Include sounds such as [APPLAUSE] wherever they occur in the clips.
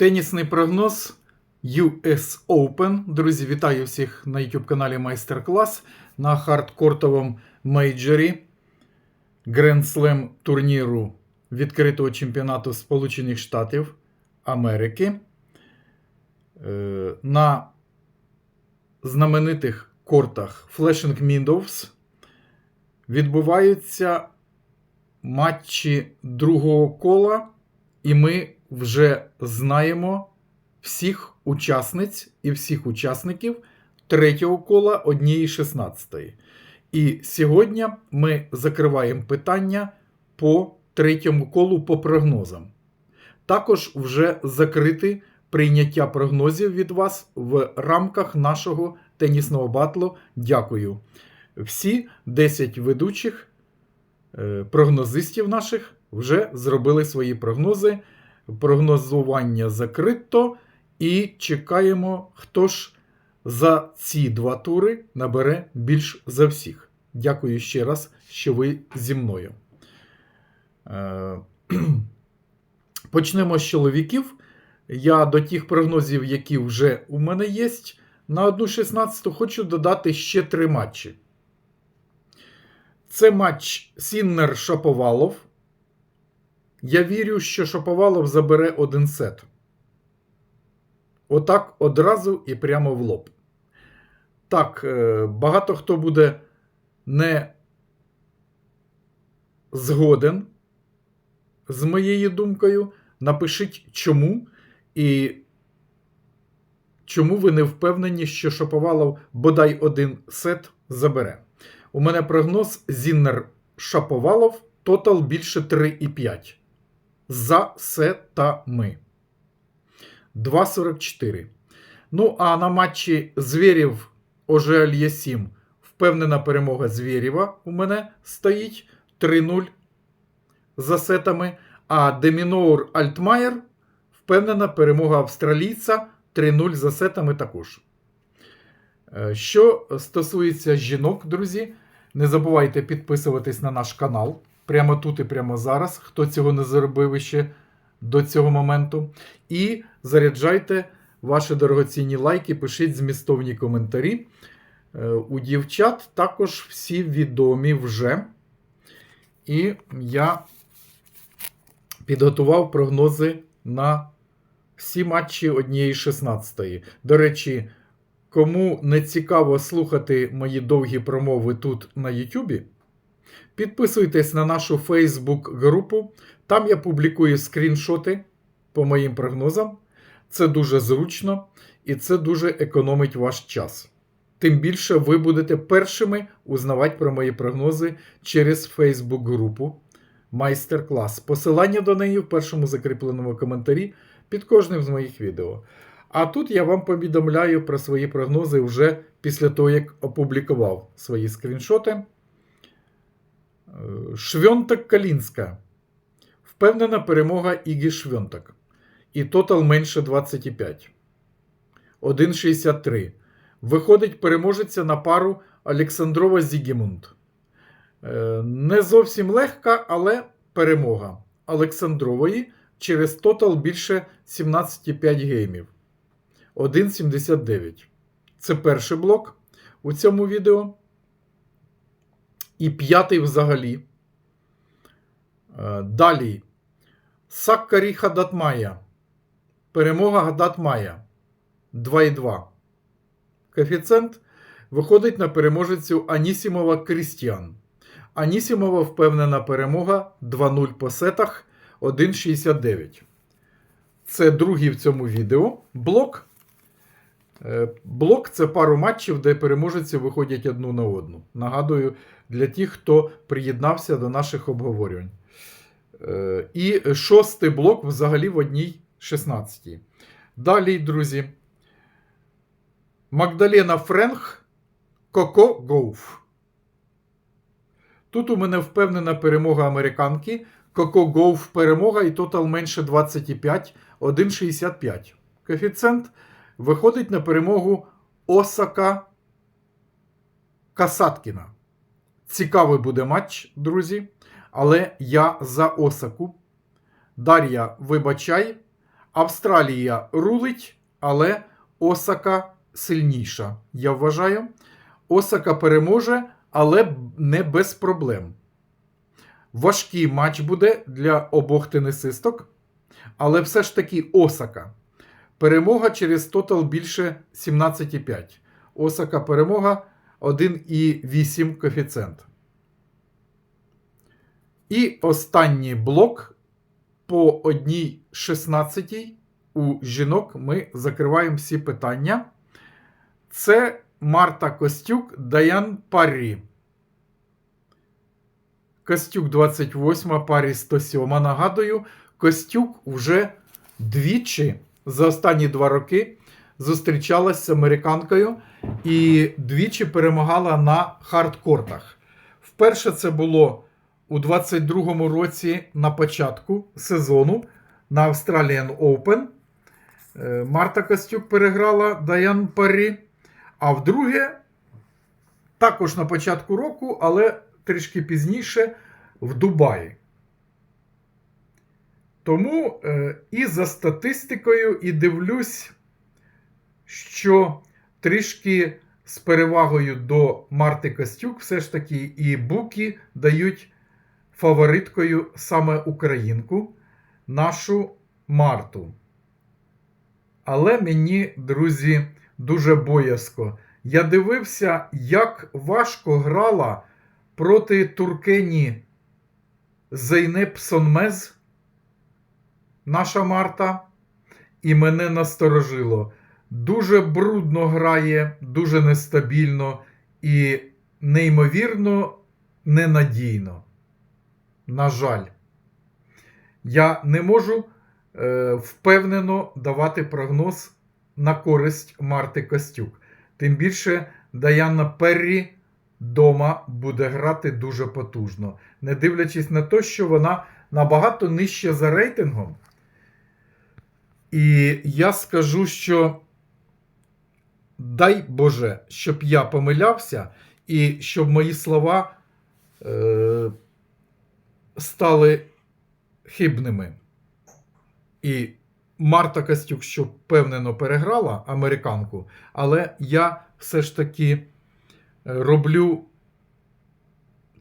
Тенісний прогноз US Open. Друзі, вітаю всіх на YouTube каналі Майстер-клас на хардкортовому мейджорі Grand Slam турніру відкритого чемпіонату Сполучених Штатів Америки. Е, На знаменитих кортах Flashing Meadows відбуваються матчі другого кола, і ми вже знаємо всіх учасниць і всіх учасників третього кола однієї 16. І сьогодні ми закриваємо питання по третьому колу по прогнозам. Також вже закрити прийняття прогнозів від вас в рамках нашого тенісного батлу. Дякую. Всі 10 ведучих е, прогнозистів наших вже зробили свої прогнози. Прогнозування закрито. І чекаємо, хто ж за ці два тури набере більш за всіх. Дякую ще раз, що ви зі мною. Е, [CLEARS THROAT] Почнемо з чоловіків. Я до тих прогнозів, які вже у мене є, на 1.16 хочу додати ще три матчі. Це матч Сіннер Шаповалов. Я вірю, що Шаповалов забере один сет. Отак одразу і прямо в лоб. Так, е, багато хто буде не згоден з моєю думкою. Напишіть чому і чому ви не впевнені, що Шаповалов бодай один сет забере. У мене прогноз Зіннер Шаповалов тотал більше 3,5. За сетами. 2,44. Ну, а на матчі Звєрів ОЖЛ Є7 впевнена перемога Звєрєва у мене стоїть 3-0 за сетами. А Демінор Альтмаєр впевнена перемога австралійця 3-0 за сетами також. Е, Що стосується жінок, друзі, не забувайте підписуватись на наш канал прямо тут і прямо зараз. Хто цього не зробив ще до цього моменту. І заряджайте ваші дорогоцінні лайки, пишіть змістовні коментарі. Е, У дівчат також всі відомі вже. І я підготував прогнози на всі матчі однієї 16. До речі, кому не цікаво слухати мої довгі промови тут на Ютубі, підписуйтесь на нашу Facebook групу. Там я публікую скріншоти по моїм прогнозам. Це дуже зручно і це дуже економить ваш час. Тим більше ви будете першими узнавати про мої прогнози через Facebook групу майстер-клас. Посилання до неї в першому закріпленому коментарі під кожним з моїх відео. А тут я вам повідомляю про свої прогнози вже після того, як опублікував свої скріншоти. Швьонтак Калінська. Впевнена перемога Ігі Швьонтак. І тотал менше 25. 1,63. Виходить переможеця на пару Олександрова Зігімунд. Е, Не зовсім легка, але перемога Олександрової через тотал більше 17,5 геймів. 1,79. Це перший блок у цьому відео. І п'ятий взагалі. Е, Далі. Саккарі Хадатмая. Перемога Гадатмая 2,2. Коефіцієнт виходить на переможецю Анісімова Крістіан. Анісімова впевнена перемога 2-0 по сетах 1,69. Це другий в цьому відео. Блок. Е, Блок це пару матчів, де переможці виходять одну на одну. Нагадую, для тих, хто приєднався до наших обговорювань. Е, І шостий блок взагалі в одній 16. Далі, друзі. Магдалена Френх, Коко Гоуф. Тут у мене впевнена перемога американки. Коко Гоуф перемога і тотал менше 25, 1,65. Коефіцієнт виходить на перемогу Осака Касаткіна. Цікавий буде матч, друзі. Але я за Осаку. Дар'я, вибачай, Австралія рулить, але Осака сильніша. Я вважаю. Осака переможе, але не без проблем. Важкий матч буде для обох тенісисток, але все ж таки Осака. Перемога через тотал більше 17,5. Осака перемога 1,8 коефіцієнт. І останній блок по одній 16 у жінок ми закриваємо всі питання. Це Марта Костюк, Даян Парі. Костюк 28, Парі 107. Нагадую, Костюк вже двічі за останні два роки зустрічалась з американкою і двічі перемагала на хардкортах. Вперше це було у 22-му році на початку сезону на Australian Open. Е, Марта Костюк переграла Даян Парі. А вдруге, також на початку року, але трішки пізніше в Дубаї. Тому е, і за статистикою, і дивлюсь, що трішки з перевагою до Марти Костюк все ж таки і буки дають фавориткою саме українку, нашу Марту. Але мені, друзі, дуже боязко. Я дивився, як важко грала проти Туркені Зейнеп Сонмез, наша Марта, і мене насторожило. Дуже брудно грає, дуже нестабільно і неймовірно ненадійно. На жаль, я не можу е, впевнено давати прогноз на користь Марти Костюк. Тим більше Даяна Перрі дома буде грати дуже потужно, не дивлячись на те, що вона набагато нижче за рейтингом. І я скажу, що дай Боже, щоб я помилявся, і щоб мої слова е, стали хибними. І Марта Костюк, що впевнено переграла американку, але я все ж таки е, роблю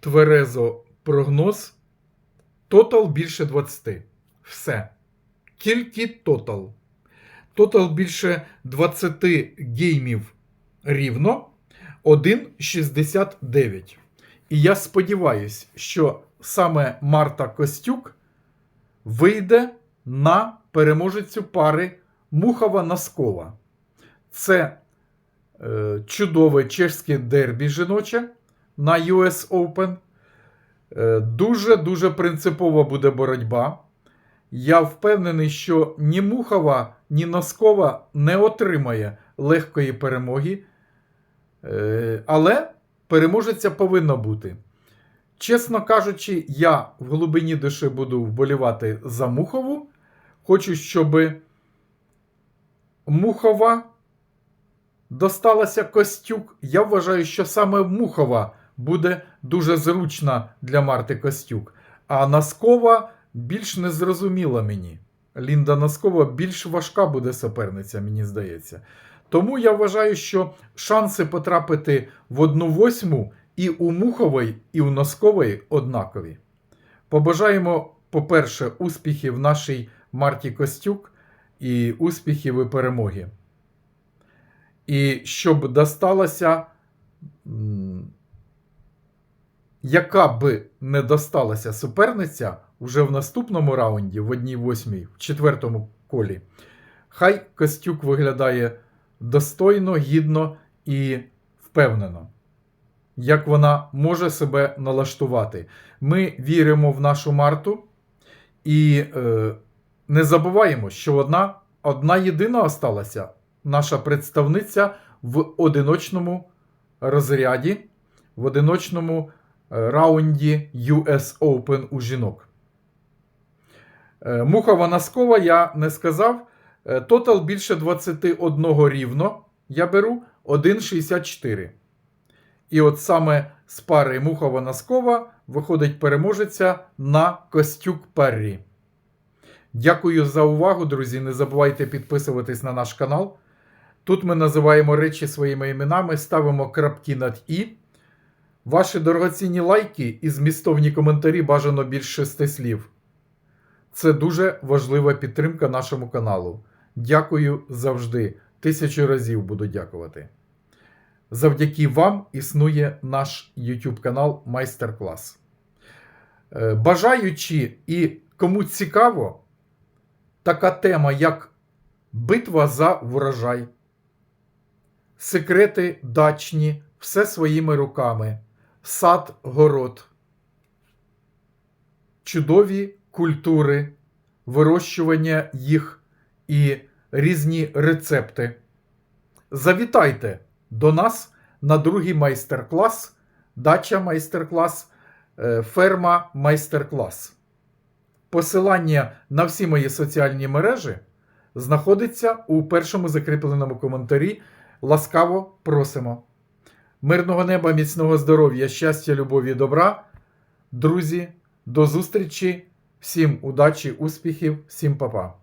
тверезо прогноз. Тотал більше 20. Все. Тільки тотал. Тотал більше 20 геймів рівно 1,69. І я сподіваюся, що саме Марта Костюк вийде на переможецю пари Мухова Наскова. Це е, чудове чешське дербі жіноче на US Open. Дуже-дуже принципова буде боротьба. Я впевнений, що ні Мухова, ні Носкова не отримає легкої перемоги. Е, Але переможеця повинна бути. Чесно кажучи, я в глибині душі буду вболівати за Мухову. Хочу, щоб Мухова досталася Костюк. Я вважаю, що саме Мухова буде дуже зручна для Марти Костюк. А Наскова більш незрозуміла мені. Лінда Наскова більш важка буде суперниця, мені здається. Тому я вважаю, що шанси потрапити в одну восьму і у Мухової, і у Носкової однакові. Побажаємо, по-перше, успіхів нашій Марті Костюк і успіхів і перемоги. І щоб досталася, м, яка би не досталася суперниця вже в наступному раунді, в одній восьмій, в четвертому колі, хай Костюк виглядає достойно, гідно і впевнено, як вона може себе налаштувати. Ми віримо в нашу Марту і е, не забуваємо, що одна, одна єдина осталася наша представниця в одиночному розряді, в одиночному раунді US Open у жінок. Е, Мухова Наскова я не сказав. Е, Тотал більше 21 рівно. Я беру 1,64. І от саме з пари Мухова Наскова виходить переможеця на Костюк Паррі. Дякую за увагу, друзі. Не забувайте підписуватись на наш канал. Тут ми називаємо речі своїми іменами, ставимо крапки над і. Ваші дорогоцінні лайки і змістовні коментарі бажано більш шести слів. Це дуже важлива підтримка нашому каналу. Дякую завжди. Тисячу разів буду дякувати. Завдяки вам існує наш YouTube канал Майстер Клас. Е, Бажаючи і кому цікаво, така тема, як битва за врожай, секрети дачні, все своїми руками, сад, город, чудові культури, вирощування їх і різні рецепти. Завітайте до нас на другий майстер-клас, дача майстер-клас, е, ферма майстер-клас. Посилання на всі мої соціальні мережі знаходиться у першому закріпленому коментарі. Ласкаво просимо. Мирного неба, міцного здоров'я, щастя, любові, добра. Друзі, до зустрічі! Всім удачі, успіхів, всім па-па!